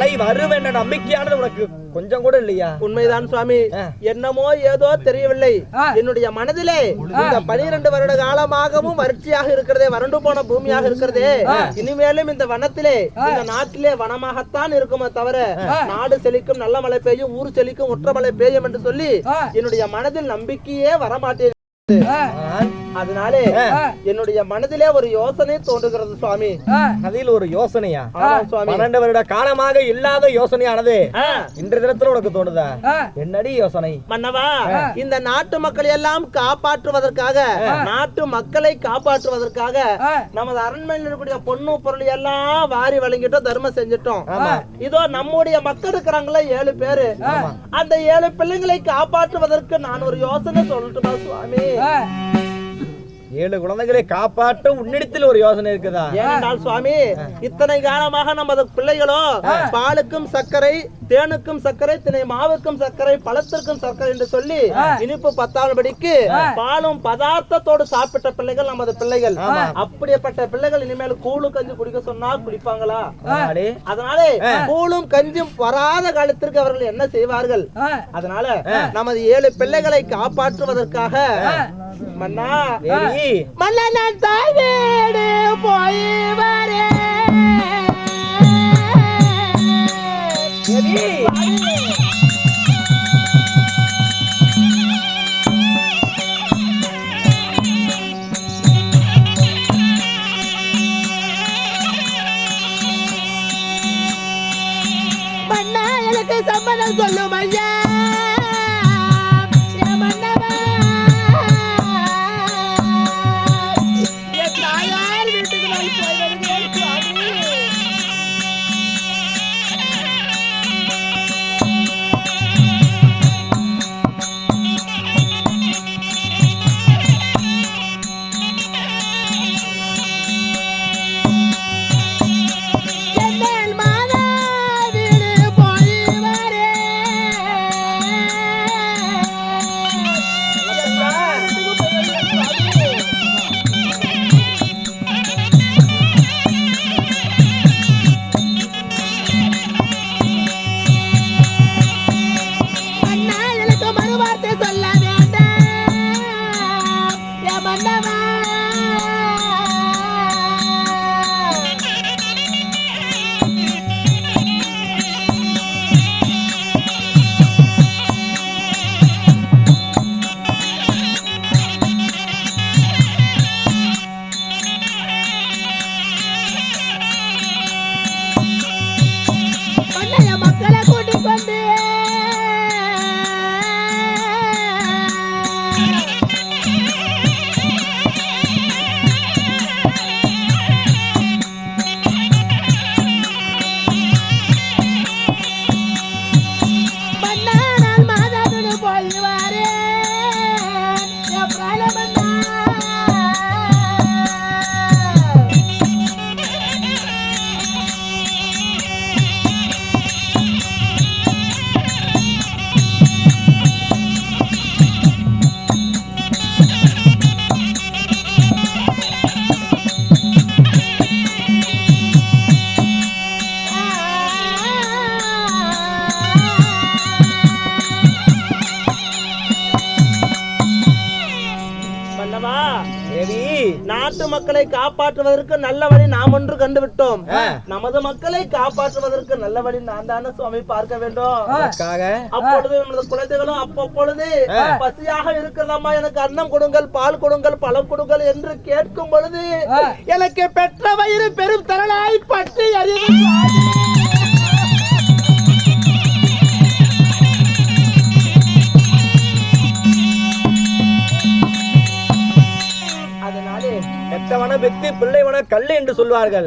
மழை வரும் என்ற நம்பிக்கையானது உனக்கு கொஞ்சம் கூட இல்லையா? உண்மைதான் சுவாமி. என்னமோ ஏதோ தெரியவில்லை. என்னுடைய மனதிலே இந்த பனிரெண்டு வருட காலமாகவும் வறட்சியாக இருக்கிறதே வறண்டு போன பூமியாக இருக்கிறதே. இனிமேலும் இந்த வனத்திலே இந்த நாட்டிலே வனமாகத்தான் இருக்குமே தவிர நாடு செழிக்கும் நல்ல மழை பெய்யும் ஊர் செழிக்கும் ஒற்ற மழை பெய்யும் என்று சொல்லி. என்னுடைய மனதில் நம்பிக்கையே வரமாட்டேன். அதனாலே என்னுடைய மனதிலே ஒரு யோசனை தோன்றுகிறது சுவாமி. அதில் ஒரு யோசனையா? பன்னெண்டு வருட காலமாக இல்லாத யோசனையானது ஆ. இன்றைய தினத்துல உனக்கு தோணுதா? என்னடி யோசனை? மன்னவா இந்த நாட்டு மக்களை எல்லாம் காப்பாற்றுவதற்காக நாட்டு மக்களை காப்பாற்றுவதற்காக நமது அரண்மனையில் இருக்கக்கூடிய பொண்ணு பொருள் எல்லாம் வாரி வழங்கிட்டோம் தர்மம் செஞ்சிட்டோம். இதோ நம்முடைய மக்கள் இருக்கிறாங்களே ஏழு பேரு. அந்த ஏழு பிள்ளைங்களை காப்பாற்றுவதற்கு நான் ஒரு யோசனை சொல்லட்டுமா சுவாமி? 哎。ஏழு குழந்தைகளை காப்பாற்ற உன்னிடத்தில் ஒரு யோசனை இருக்குதா? ஏனென்றால் சுவாமி இத்தனை காலமாக நமது பிள்ளைகளோ பாலுக்கும் சர்க்கரை தேனுக்கும் சர்க்கரை திணை மாவுக்கும் சர்க்கரை பழத்திற்கும் சர்க்கரை என்று சொல்லி இனிப்பு பத்தாதபடிக்கு பாலும் பதார்த்தத்தோடு சாப்பிட்ட பிள்ளைகள் நமது பிள்ளைகள். அப்படிப்பட்ட பிள்ளைகள் இனிமேல் கூழு கஞ்சி குடிக்க சொன்னா குடிப்பாங்களா? அதனாலே கூழும் கஞ்சும் வராத காலத்திற்கு அவர்கள் என்ன செய்வார்கள்? அதனால நமது ஏழு பிள்ளைகளை காப்பாற்றுவதற்காக மன்னா. மன்னா நான் தாய் வீடு போய் சம்மதம் சொல்லும் போய் வருகிறேன் என் மக்களை காப்பாற்றுவதற்கு நல்ல வழி நாம் ஒன்று கண்டுவிட்டோம். நமது மக்களை காப்பாற்றுவதற்கு நல்ல வழி நான் தானே சுவாமி பார்க்க வேண்டும். அப்பொழுது நமது குழந்தைகளும் அப்பப்பொழுது பசியாக இருக்கிறதாமா எனக்கு அன்னம் கொடுங்கள் பால் கொடுங்கள் பழம் கொடுங்கள் என்று கேட்கும் பொழுது எனக்கு பெற்ற வயிறு பெரும் தரலாய் பற்றி அறிவு. எத்தவன பெத்து பிள்ளைவன கல்லு என்று சொல்வார்கள்.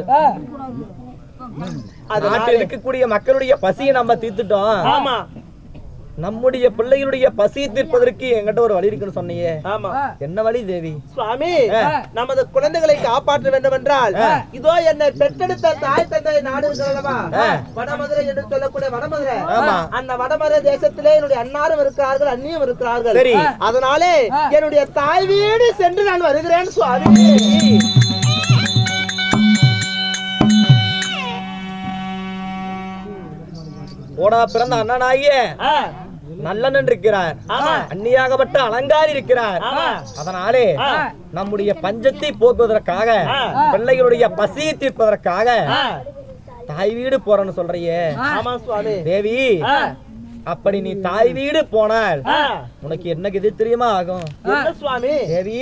அதனாலே இருக்கக்கூடிய மக்களுடைய பசியை நம்ம தீர்த்துட்டோம். ஆமா. நம்முடைய பிள்ளைகளுடைய பசியை தீர்ப்பதற்கு என்கிட்ட ஒரு வழி இருக்குன்னு சொன்னியே. ஆமா. என்ன வழி தேவி? சுவாமி நமது குழந்தைகளை காப்பாற்ற வேண்டும் என்றால் இதோ என்னை பெற்றெடுத்த தாய் தந்தை நாடு இருக்கிறதா வடமதுரை என்று சொல்லக்கூடிய வடமதுரை. அந்த வடமதுரை தேசத்திலே என்னுடைய அன்னாரும் இருக்கிறார்கள் அண்ணியும் இருக்கிறார்கள். சரி. அதனாலே என்னுடைய தாய் வீடு சென்று நான் வருகிறேன் சுவாமி. கூட பிறந்த அண்ணனாகிய. ஆ, நல்லண்ணன் இருக்கிறார். அந்நியாகப்பட்ட அலங்காரி இருக்கிறார். அதனாலே. நம்முடைய பஞ்சத்தை போக்குவதற்காக. பிள்ளைகளுடைய பசியை தீர்ப்பதற்காக தாய் வீடு போறேன்னு சொல்றியே தேவி அப்படி நீ தாய் வீடு போனால் உனக்கு என்ன இது தெரியுமா ஆகும்? சுவாமி? தேவி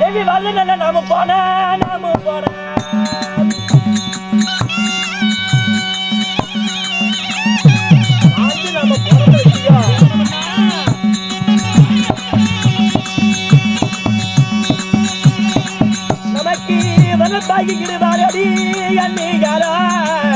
தேவி வரல நாம போன நாம போன. வனத்தாகி கிடுவாரடி அன்னிகாரா போனா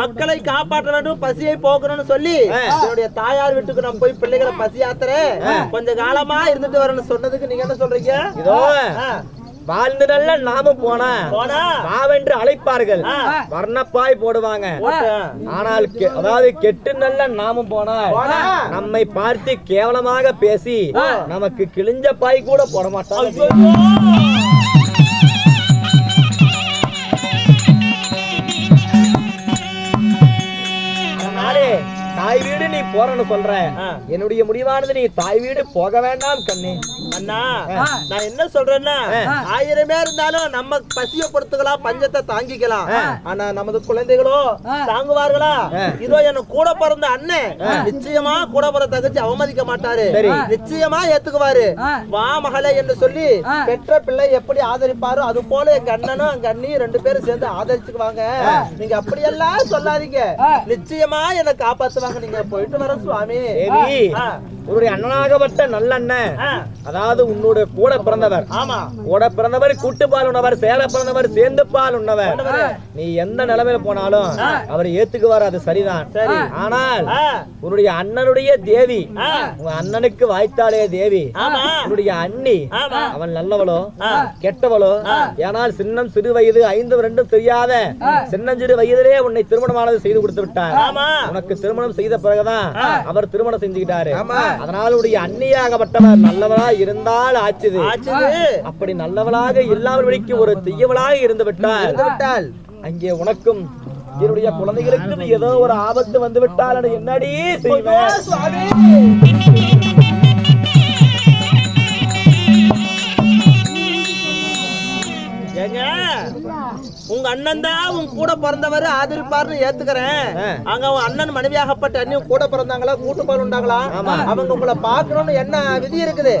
மக்களை காப்பாற்ற வேண்டும் பசியை போக்கணும்னு சொல்லி. என்னுடைய தாயார் வீட்டுக்கு நான் போய் பிள்ளைகளை பசி ஆத்துறேன் கொஞ்ச காலமா இருந்துட்டு வரேன்னு சொன்னதுக்கு நீங்க என்ன சொல்றீங்க? இதோ வாழ்ந்து நல்ல நாம போனா பாவென்று அழைப்பார்கள். வர்ணப்பாய் போடுவாங்க. ஆனால் அதாவது கெட்டு நல்ல நாமம் போனால் போனா. நம்மை பார்த்து கேவலமாக பேசி நமக்கு கிழிஞ்ச பாய் கூட போட மாட்டாங்க போறன்னு சொல்ற ஆ. என்னுடைய முடிவானது நீ தாய் வீடு போக வேண்டாம் கண்ணே. அண்ணா நான் என்ன சொல்றேன்னா ஆயிரமே இருந்தாலும் நம்ம பசிய பொறுத்துக்கலாம் பஞ்சத்தை தாங்கிக்கலாம். ஆனா நமது குழந்தைகளோ தாங்குவார்களா? இதோ என்ன கூட பிறந்த அண்ணன் நிச்சயமா கூட பிறந்த தகச்சு அவமதிக்க மாட்டாரு. நிச்சயமா ஏத்துக்குவாரு. வா மகளே என்று சொல்லி பெற்ற பிள்ளை எப்படி ஆதரிப்பாரோ அது போல எங்க அண்ணனும் எங்க அண்ணியும் ரெண்டு பேரும் சேர்ந்து ஆதரிச்சுக்குவாங்க. நீங்க அப்படியெல்லாம் சொல்லாதீங்க. நிச்சயமா என்ன காப்பாத்துவாங்க. நீங்க போயிட்டு வர சுவாமி. தேவி. உன்னுடைய அண்ணனாகப்பட்ட நல்லண்ணன் ஆ, அதாவது உன்னுடைய கூட பிறந்தவர். ஆமா. கூட பிறந்தவர் கூட்டுப்பால் உண்ணவர் சேர பிறந்தவர் சேர்ந்து பால் உண்ணவர். நீ எந்த நிலைமையில போனாலும் அவர் ஏத்துக்குவார் அது சரிதான். சரி. ஆனால் உன்னுடைய அண்ணனுடைய தேவி உங்க அண்ணனுக்கு வாய்த்தாலே தேவி. உன்னுடைய அண்ணி அவன் நல்லவளோ. கெட்டவளோ ஏனால் சின்னம் சிறு வயது ஐந்து ரெண்டும் தெரியாத சின்னஞ்சிறு வயதிலே உன்னை திருமணமானது செய்து கொடுத்து விட்டார். உனக்கு திருமணம் செய்த பிறகுதான் அவர் திருமணம் செஞ்சுக்கிட்டாரு. ஆமா. அதனால் உடைய அண்ணியாகப்பட்டவர் நல்லவளா இருந்தால் ஆச்சுது. ஆச்சுது. அப்படி நல்லவளாக இல்லாமல் வழிக்கு ஒரு தீயவளாக இருந்து விட்டால் அங்கே உனக்கும் என்னுடைய குழந்தைகளுக்கும் ஏதோ ஒரு ஆபத்து வந்து விட்டால் என்னடி செய்வேன் ஏங்க? உங்க அண்ணன் தான் உன் கூட பிறந்தவர் ஆதரிப்பார்னு ஏத்துக்கிறேன். அங்க உன் அண்ணன் மனைவியாகப்பட்ட அண்ணியும் கூட பிறந்தாங்களா கூட்டு பால் உண்டாங்களா? அவங்க உங்களை பாக்கணும்னு என்ன விதி இருக்குது.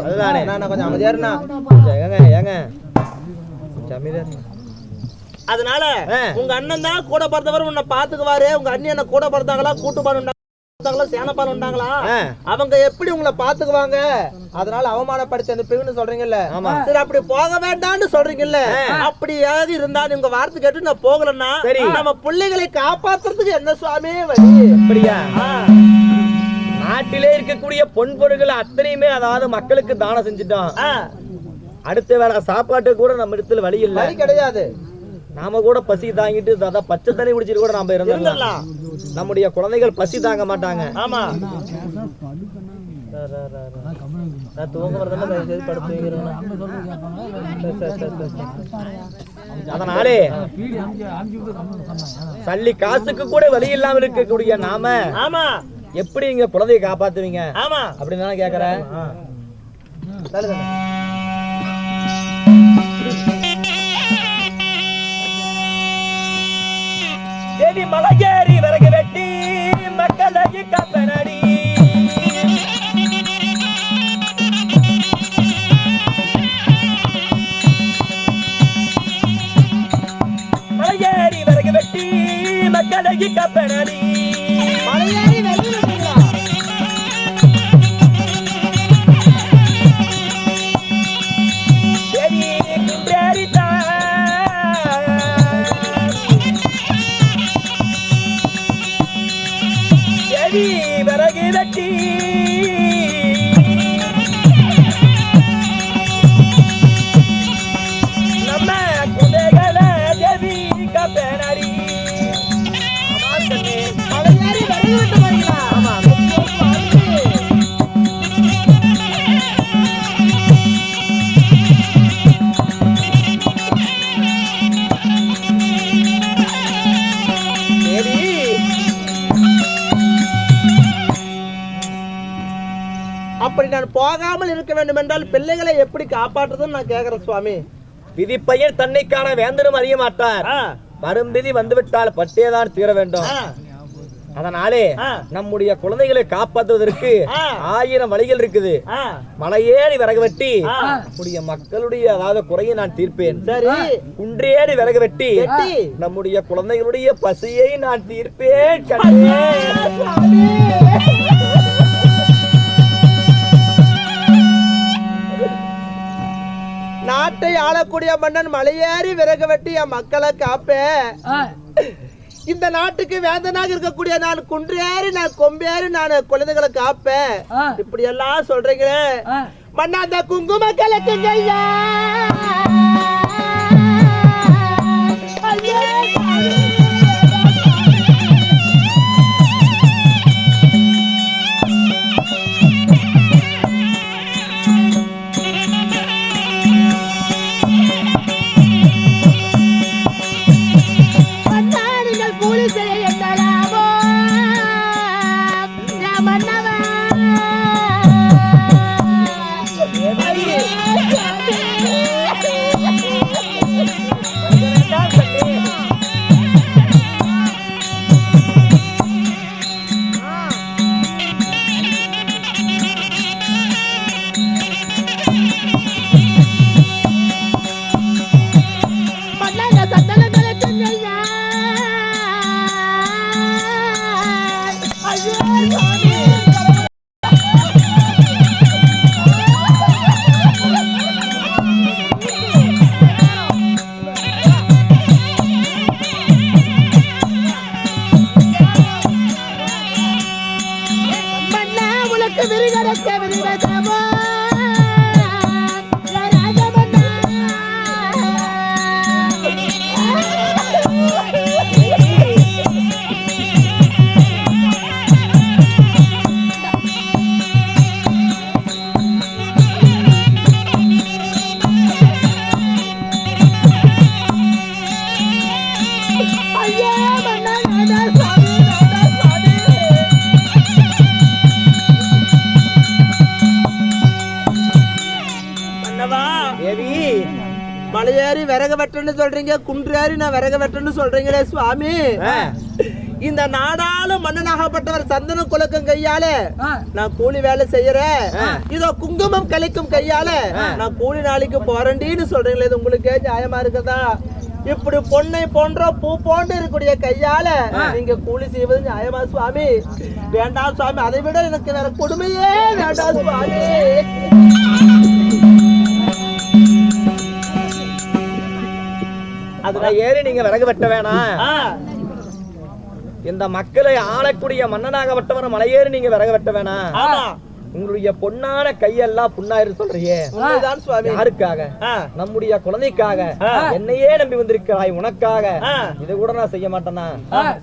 நான் கொஞ்சம் அமைதியா இருந்தா ஏங்க ஏங்க. இருங்க. அதனால. உங்க அண்ணன் தான் கூட பிறந்தவர் உன்னை பாத்துக்குவாரு உங்க அண்ணி என்ன கூட பிறந்தாங்களா கூட்டு பால் உண்டாங்களா? சேனப்பால் உண்டாங்களா. அவங்க எப்படி உங்களை பாத்துக்குவாங்க அதனால அவமானப்படுத்தி அனுப்புவீங்கன்னு சொல்றீங்கல்ல. சரி அப்படி போக வேண்டாம்னு சொல்றீங்கல்ல. அப்படியாவது இருந்தா உங்க வார்த்தை கேட்டு நான் போகலன்னா சரி. நம்ம பிள்ளைகளை காப்பாத்துறதுக்கு என்ன சுவாமி வழி? அப்படியா? நாட்டிலே இருக்கக்கூடிய பொன் பொருட்கள் அத்தனையுமே அதாவது மக்களுக்கு தானம் செஞ்சுட்டோம். அடுத்த வேளை சாப்பாட்டு கூட நம்ம இடத்துல வழி இல்ல. கிடையாது. நாம கூட பசி தாங்கிட்டு அதான் பச்சை தண்ணி குடிச்சிட்டு கூட நாம இருந்துடலாம். நம்முடைய குழந்தைகள் பசி தாங்க மாட்டாங்க. ஆமா. அதனாலே சல்லி காசுக்கு கூட வழி இல்லாம இருக்கக்கூடிய நாம ஆமா. எப்படி இங்க குழந்தையை காப்பாத்துவீங்க? ஆமா. அப்படின்னு தானே கேக்குறேன். எலி மலையேறி விறகு வெட்டி மக்களை கப்பனடி போகாமல் இருக்க வேண்டும் என்றால் பிள்ளைகளை எப்படி காப்பாற்றுதுன்னு நான் கேக்குறேன் சுவாமி. விதிப்பையன் தன்னை காண வேந்தனும் அறிய மாட்டார். விதி வந்துவிட்டால் பட்டேதான் தீர வேண்டும். அதனாலே. நம்முடைய குழந்தைகளை காப்பாற்றுவதற்கு. ஆயிரம் வழிகள் இருக்குது. மலையேறி விறகு வெட்டி. நம்முடைய மக்களுடைய அதாவது குறையை நான் தீர்ப்பேன். குன்றேறி விறகு வெட்டி. நம்முடைய குழந்தைகளுடைய பசியை நான் தீர்ப்பேன். நாட்டை ஆளக்கூடிய மன்னன் மலையேறி விறகு வெட்டி என் மக்களை காப்பேன் இந்த நாட்டுக்கு வேந்தனாக இருக்கக்கூடிய நான் குன்றேறி நான் கொம்பேறி நான் குழந்தைகளை காப்பேன் இப்படி எல்லாம் சொல்றீங்களே. மன்னா அந்த குங்கும கலக்குங்கய்யா மன்னாடிகள் மலையேறி விறகு வெட்டன்னு சொல்றீங்க குன்றேறி நான் விறகு வெட்டன்னு சொல்றீங்களே சுவாமி. இந்த நாடாளும் மன்னனாகப்பட்டவர் சந்தன குலக்கும் கையால நான் கூலி வேலை செய்யறேன். இதோ குங்குமம் கழிக்கும் கையால நான் கூலி நாளைக்கு போறேன்டின்னு சொல்றீங்களே இது உங்களுக்கே நியாயமா இருக்குதா? இப்படி பொன்னை போன்ற பூ போன்று இருக்கக்கூடிய கையால நீங்க கூலி செய்வது நியாயமா சுவாமி? வேண்டாம் சுவாமி அதை விட எனக்கு வேற கொடுமையே வேண்டாம் சுவாமி. அதுல ஏறி நீங்க விறகு வெட்ட வேணாம். இந்த மக்களை ஆளக்கூடிய மன்னனாகப்பட்டவன் மலையேறி நீங்க விறகு வெட்ட வேணாம். உங்களுடைய பொன்னான கையெல்லாம் புண்ணாயிரு சொல்றியே. உண்மைதான் சுவாமி. யாருக்காக? நம்முடைய குழந்தைக்காக. என்னையே நம்பி வந்திருக்கிறாய் உனக்காக. இது கூட நான் செய்ய மாட்டேனா?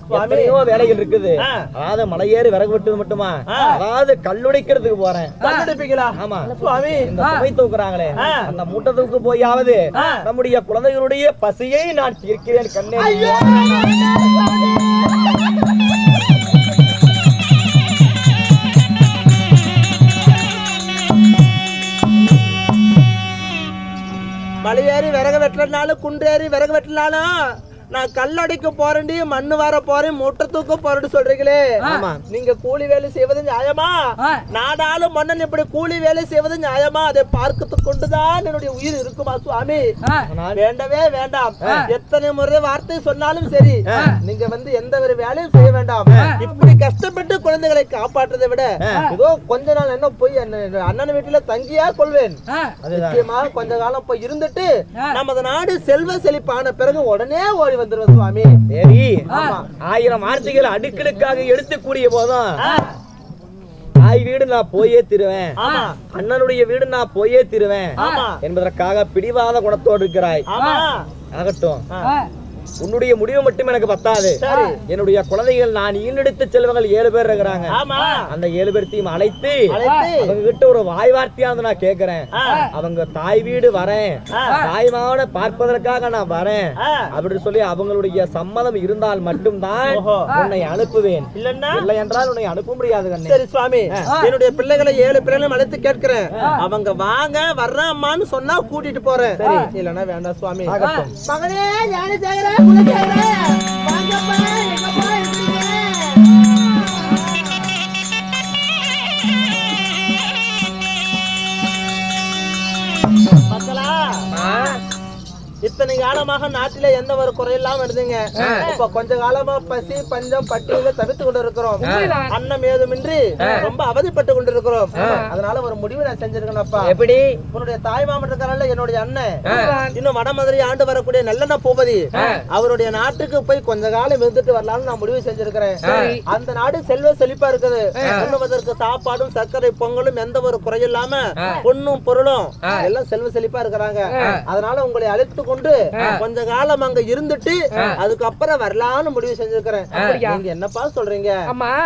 சுவாமி. எத்தனையோ வேலைகள் இருக்குது. அதாவது மலையேறி விறகு வெட்டுறது மட்டுமா. அதாவது கல்லுடைக்கிறதுக்கு போறேன். ஆமா. சுவாமி. இந்த சுமை தூக்குறாங்களே. அந்த மூட்டை தூக்கு போயாவது. நம்முடைய குழந்தைகளுடைய பசியை நான் தீர்க்கிறேன் கண்ணே. மலையேறி விறகு வெட்டலனாலும் குன்றேறி விறகு வெட்டலனாலும் நான் கல்லடிக்க போறேன்டி மண்ணு வர போறேன் மூட்டை தூக்க போறேன்னு சொல்றீங்களே. ஆமா. நீங்க கூலி வேலை செய்வது நியாயமா? ஆ. நாடாளும் மன்னன் இப்படி கூலி வேலை செய்வது நியாயமா? அதை பார்க்கத்து கொண்டுதான் என்னுடைய உயிர் இருக்குமா சுவாமி. வேண்டவே வேண்டாம். எத்தனை முறை வார்த்தை சொன்னாலும் சரி நீங்க வந்து எந்த ஒரு வேலையும் செய்ய வேண்டாம். இப்படி கஷ்டப்பட்டு குழந்தைகளை காப்பாற்றுறதை விட ஏதோ கொஞ்ச நாள் என்ன போய் என்ன- அண்ணன் வீட்டுல தங்கியா கொள்வேன். நிச்சயமா கொஞ்ச காலம் போய் இருந்துட்டு. நமது நாடு செல்வ செழிப்பான பிறகு உடனே ஓடி வந்துருவேன் சுவாமி. தேவி ஆயிரம் வார்த்தைகள் அடுக்கடுக்காக எடுத்து கூடிய போதும் தாய் வீடு நான் போயே திருவேன். அண்ணனுடைய வீடு நான் போயே திருவேன். என்பதற்காக பிடிவாத குணத்தோடு இருக்கிறாய். ஆகட்டும். உன்னுடைய முடிவு மட்டும் எனக்கு பத்தாது. என்னுடைய குழந்தைகள் நான் ஈண்டெடுத்த செல்வங்கள் ஏழு பேர் இருக்கிறாங்க. அந்த ஏழு பேர்த்தையும் அழைத்து அவங்க கிட்ட ஒரு வாய் வார்த்தையாவது நான் கேக்குறேன். அவங்க தாய் வீடு வரேன். ஆ. தாய் மாவனை பார்ப்பதற்காக நான் வரேன். அப்படின்னு சொல்லி அவங்களுடைய சம்மதம் இருந்தால் மட்டும்தான். உன்னை அனுப்புவேன். இல்லன்னா? இல்லை என்றால் உன்னை அனுப்ப முடியாது சரி சுவாமி. என்னுடைய பிள்ளைகளை ஏழு பிள்ளைகளும் அழைத்து கேட்கிறேன். அவங்க வாங்க வர்றேன் அம்மான்னு சொன்னா கூட்டிட்டு போறேன். இல்லன்னா வேண்டாம் சுவாமி. ஆகட்டும் மகனே ஞானசேகர குலசேகர வாங்கப்பா இத்தனை காலமாக நாட்டில எந்த ஒரு குறையில்லாம இருந்தீங்க. இப்ப கொஞ்ச காலமா பசி பஞ்சம் பட்டியல தவித்து கொண்டு இருக்கிறோம் அன்னம் ஏதுமின்றி ரொம்ப அவதிப்பட்டு கொண்டு இருக்கிறோம் அதனால ஒரு முடிவு நான் செஞ்சிருக்கேன்ப்பா. எப்படி? உன்னுடைய தாய் மாமன் இருக்காரல்ல என்னுடைய அண்ணன். இன்னும் வடமதுரை ஆண்டு வரக்கூடிய நல்லெண்ண பூபதி. அவருடைய நாட்டுக்கு போய் கொஞ்ச காலம் இருந்துட்டு வரலாம்னு நான் முடிவு செஞ்சிருக்கிறேன். அந்த நாடு செல்வ செழிப்பா இருக்குது. உண்ணுவதற்கு சாப்பாடும் சர்க்கரை பொங்கலும் எந்த ஒரு குறையில்லாம பொண்ணும் பொருளும் எல்லாம் செல்வ செழிப்பா இருக்கிறாங்க. அதனால உங்களை அழைத்து கொண்டு கொஞ்ச காலம் அங்க இருந்துட்டு அதுக்கப்புறம் வரலாம்னு முடிவு செஞ்சிருக்கிறேன். நீங்க என்னப்பா சொல்றீங்க? ஆமா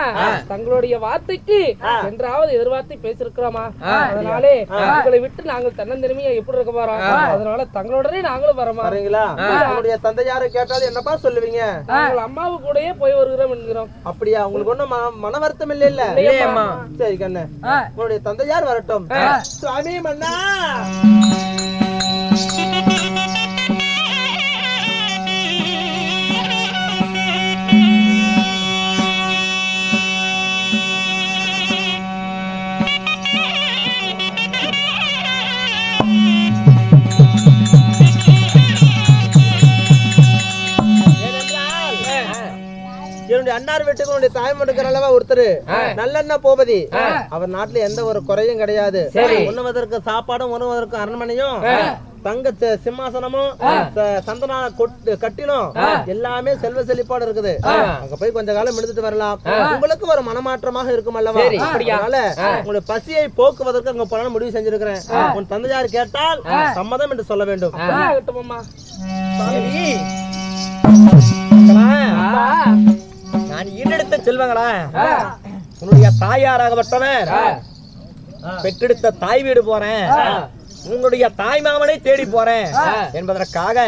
தங்களுடைய வார்த்தைக்கு என்றாவது எதிர்வார்த்தை பேசிருக்கிறோமா? அதனாலே உங்களை விட்டு நாங்கள் தன்னந்தனிமையா எப்படி இருக்க போறோம்? அதனால தங்களுடனே நாங்களும் வரோமா? வரீங்களா உங்களுடைய தந்தையாரை கேட்டாலும் என்னப்பா சொல்லுவீங்க? நாங்கள் அம்மாவு கூடயே போய் வருகிறோம் என்கிறோம். அப்படியா உங்களுக்கு ஒண்ணும் மன- வருத்தம் இல்ல இல்ல. சரி கண்ணு. உங்களுடைய தந்தையார் வரட்டும். சுவாமி மன்னா. அண்ணார் வீட்டுக்கு உன்னுடைய தாய் மட்டுக்கிற அளவா ஒருத்தர். நல்லெண்ண போபதி. அவர் நாட்டுல எந்த ஒரு குறையும் கிடையாது. உண்ணுவதற்கு சாப்பாடும் உண்ணுவதற்கு அரண்மனையும் தங்க சிம்மாசனமும் சந்தன கொட்டு- கட்டிலும் எல்லாமே செல்வ செழிப்போட இருக்குது. அங்க போய் கொஞ்ச காலம் எடுத்துட்டு வரலாம். உங்களுக்கு ஒரு மனமாற்றமாக இருக்கும் அல்லவா? அதனால உங்களுடைய பசியை போக்குவதற்கு அங்க போன முடிவு செஞ்சிருக்கிறேன். உன் தந்தையார் கேட்டால் சம்மதம் என்று சொல்ல வேண்டும். தேவி, நான் ஈண்டெடுத்த செல்வங்களா? உன்னுடைய தாயாராகப்பட்டவர் பெற்றெடுத்த தாய் வீடு போறேன். உங்களுடைய தாய் மாமனை தேடி போறேன். என்பதற்காக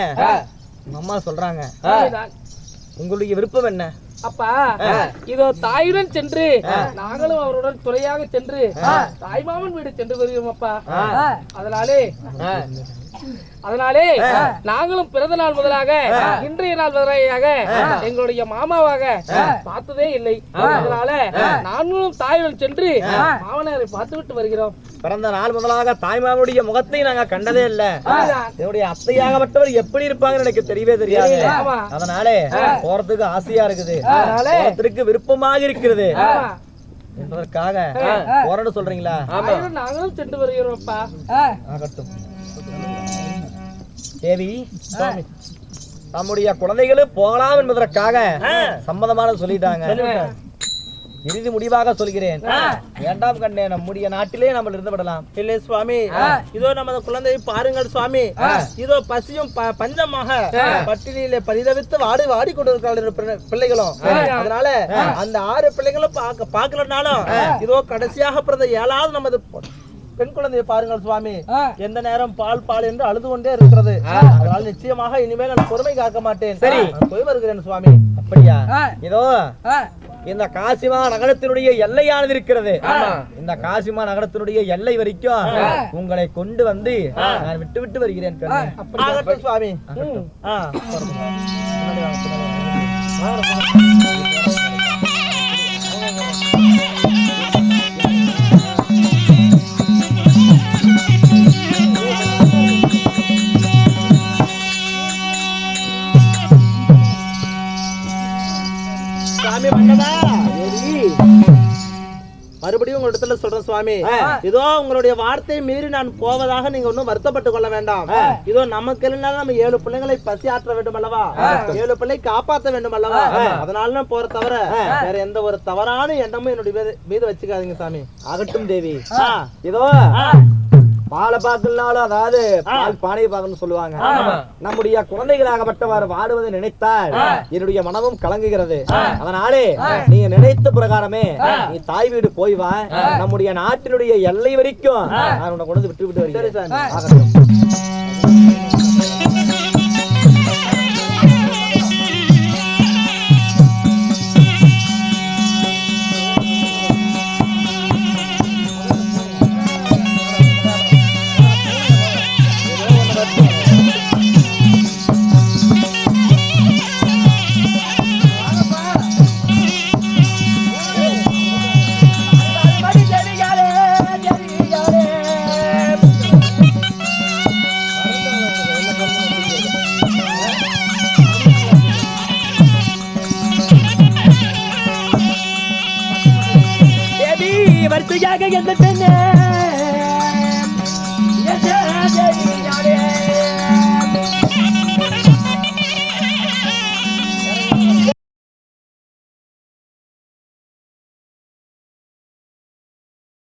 அம்மா சொல்றாங்க. உங்களுடைய விருப்பம் என்ன? அப்பா இதோ தாயுடன் சென்று நாங்களும் அவருடன் துணையாக சென்று தாய்மாமன் வீடு சென்று வருகிறோம் அப்பா. அதனாலே அதனாலே நாங்களும் பிறந்த நாள் முதலாக இன்றைய நாள் முதலாக எங்களுடைய மாமாவாக பார்த்ததே இல்லை. அதனால நாங்களும் தாயுடன் சென்று மாமனாரை பார்த்து விட்டு வருகிறோம். பிறந்த நாள் முதலாக தாய்மாமனுடைய முகத்தை நாங்க கண்டதே இல்ல. என்னுடைய அத்தையாகப்பட்டவர் எப்படி இருப்பாங்கன்னு எனக்கு தெரியவே தெரியாது. அதனாலே போறதுக்கு ஆசையா இருக்குது. அதனால போறதுக்கு விருப்பமாக இருக்கிறது. என்பதற்காக போறேன்னு சொல்றீங்களா? நாங்களும் சென்று வருகிறோம் அப்பா ஆகட்டும். தேவி நம்முடைய குழந்தைகளும் போகலாம் என்பதற்காக சம்மதமான சொல்லிட்டாங்க. இறுதி முடிவாக சொல்கிறேன். வேண்டாம் கண்ணே நம்முடைய நாட்டிலே நம்ம இருந்து விடலாம். இல்லை சுவாமி. இதோ நமது குழந்தை பாருங்கள் சுவாமி. இதோ பசியும் பஞ்சமாக பட்டினியிலே பரிதவித்து வாடி வாடி கொண்டிருக்கிறார்கள் பிள்ளை- பிள்ளைகளும். அதனால அந்த ஆறு பிள்ளைகளும் பார்க்க பார்க்கலனாலும் இதோ கடைசியாக பிறந்த ஏழாவது நமது பெண் குழந்தையை பாருங்கள் சுவாமி. எந்த நேரம் பால் பால் என்று அழுது கொண்டே இருக்கிறது அதனால நிச்சயமாக இனிமேல் நான் பொறுமை காக்க மாட்டேன். சரி. போய் வருகிறேன் சுவாமி. அப்படியா? இதோ இந்த காசிமா நகரத்தினுடைய எல்லையானது இருக்கிறது. இந்த காசிமா நகரத்தினுடைய எல்லை வரைக்கும் உங்களை கொண்டு வந்து நான் விட்டு விட்டு வருகிறேன். சுவாமி. மறுபடியும் உங்க இடத்துல சொல்றேன் சுவாமி. இதோ உங்களுடைய வார்த்தையை மீறி நான் போவதாக நீங்க ஒன்றும் வருத்தப்பட்டு கொள்ள வேண்டாம் இதோ நமக்கு இல்லைனாலும் நம்ம ஏழு பிள்ளைங்களை பசி ஆற்ற வேண்டும் அல்லவா? ஏழு பிள்ளை காப்பாற்ற வேண்டும் அல்லவா? அதனால நான் போற தவிர வேற எந்த ஒரு தவறான எண்ணமும் என்னுடைய மீது- வச்சுக்காதீங்க சாமி. ஆகட்டும் தேவி. இதோ. பாலை பார்க்கலனாலும் அதாவது பால் பானையை பார்க்கணும்னு சொல்லுவாங்க. நம்முடைய குழந்தைகளாகப்பட்டவர் வாடுவதை நினைத்தால் என்னுடைய மனமும் கலங்குகிறது. அதனாலே நீங்க நினைத்த பிரகாரமே நீ தாய் வீடு போய் வா. நம்முடைய நாட்டினுடைய எல்லை வரைக்கும் நான் உன்னை கொண்டு விட்டு விட்டு வருகிறேன்.